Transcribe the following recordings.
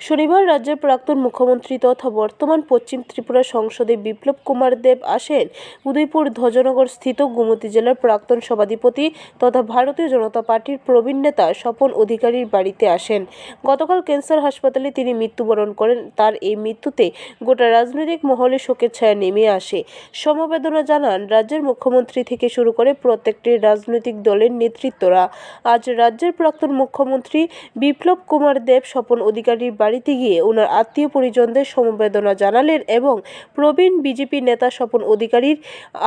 শনিবার রাজ্যের প্রাক্তন মুখ্যমন্ত্রী তথা বর্তমান পশ্চিম ত্রিপুরা সংসদে বিপ্লব কুমার দেব আসেন। উদয়পুর ধ্বজনগর স্থিত গোমতী জেলার প্রাক্তন সভাধিপতি তথা ভারতীয় জনতা পার্টির প্রবীণ নেতা স্বপন অধিকারীর বাড়িতে আসেন। গতকাল ক্যান্সার হাসপাতালে তিনি মৃত্যুবরণ করেন। তার এই মৃত্যুতে গোটা রাজনৈতিক মহলে শোকের ছায়া নেমে আসে। সমবেদনা জানান, রাজ্যের মুখ্যমন্ত্রী থেকে শুরু করে প্রত্যেকটি রাজনৈতিক দলের নেতৃত্বরা। আজ রাজ্যের প্রাক্তন মুখ্যমন্ত্রী বিপ্লব কুমার দেব স্বপন অধিকারীর বাড়িতে গিয়ে ওনার আত্মীয় পরিজনদের সমবেদনা জানালেন এবং প্রবীণ বিজেপি নেতা স্বপন অধিকারীর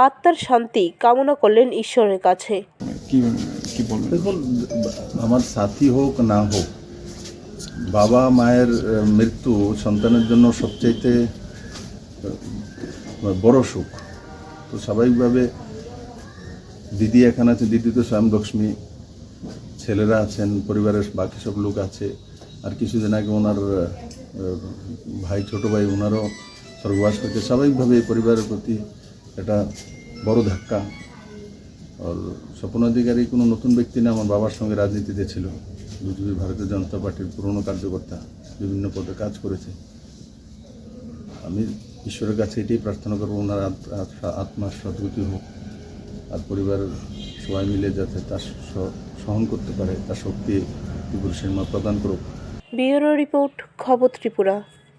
আত্মার শান্তি কামনা করলেন ঈশ্বরের কাছে। কি কি বলবেন? দেখুন আমার সাথী হোক না হোক বাবা মায়ের মৃত্যু সন্তানের জন্য সবচাইতে বড় সুখ। তো স্বাভাবিকভাবে দিদি এখানে আছে দিদি তো স্বয়ং লক্ষ্মী ছেলেরা আছেন পরিবারের বাকি সব লোক আছে। আর কিছুদিন আগে ওনার ভাই, ছোট ভাই, ওনারও স্বর্গবাস করছে। স্বাভাবিকভাবে এই পরিবারের প্রতি এটা বড় ধাক্কা। আর স্বপন অধিকারী কোনো নতুন ব্যক্তি না, আমার বাবার সঙ্গে রাজনীতিতে ছিল। বিজেপি ভারতীয় জনতা পার্টির পুরনো কার্যকর্তা বিভিন্ন পদে কাজ করেছে। আমি ঈশ্বরের কাছে এটাই প্রার্থনা করব, ওনার আত- আত- আত্মার সদ্গতি হোক আর পরিবারের সবাই মিলে যাতে তার সহন করতে পারে, তার শক্তি ত্রিপুরা সিনেমা প্রদান করুক। ব্যুরো রিপোর্ট খবর ত্রিপুরা।